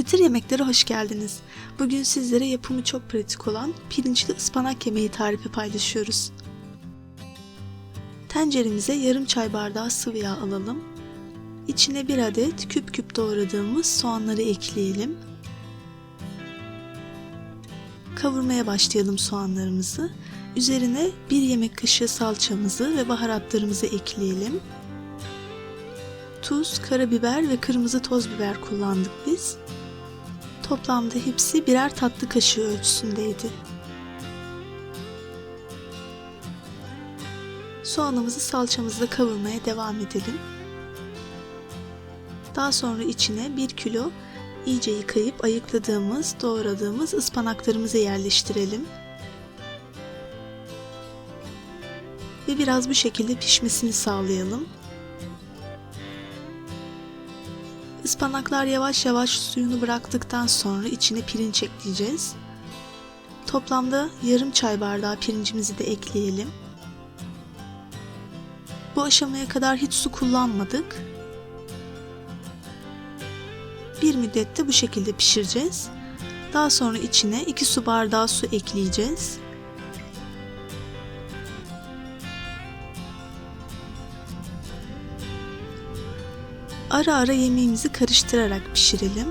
Çıtır yemeklere hoş geldiniz. Bugün sizlere yapımı çok pratik olan pirinçli ıspanak yemeği tarifi paylaşıyoruz. Tenceremize yarım çay bardağı sıvı yağ alalım. İçine bir adet küp küp doğradığımız soğanları ekleyelim. Kavurmaya başlayalım soğanlarımızı. Üzerine bir yemek kaşığı salçamızı ve baharatlarımızı ekleyelim. Tuz, karabiber ve kırmızı toz biber kullandık biz. Toplamda hepsi birer tatlı kaşığı ölçüsündeydi. Soğanımızı salçamızla kavurmaya devam edelim. Daha sonra içine 1 kilo iyice yıkayıp ayıkladığımız, doğradığımız ıspanaklarımızı yerleştirelim. Ve biraz bu şekilde pişmesini sağlayalım. Ispanaklar yavaş yavaş suyunu bıraktıktan sonra içine pirinç ekleyeceğiz. Toplamda yarım çay bardağı pirincimizi de ekleyelim. Bu aşamaya kadar hiç su kullanmadık. Bir müddet de bu şekilde pişireceğiz. Daha sonra içine 2 su bardağı su ekleyeceğiz. Ara ara yemeğimizi karıştırarak pişirelim.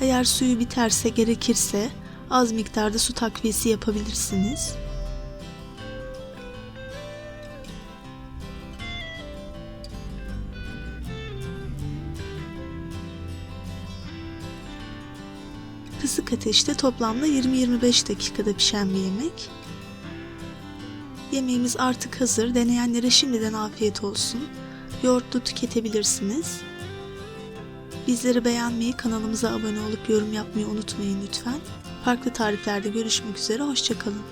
Eğer suyu biterse gerekirse az miktarda su takviyesi yapabilirsiniz. Kısık ateşte toplamda 20-25 dakikada pişen bir yemek. Yemeğimiz artık hazır. Deneyenlere şimdiden afiyet olsun. Yoğurtlu tüketebilirsiniz. Bizleri beğenmeyi, kanalımıza abone olup yorum yapmayı unutmayın lütfen. Farklı tariflerde görüşmek üzere, hoşçakalın.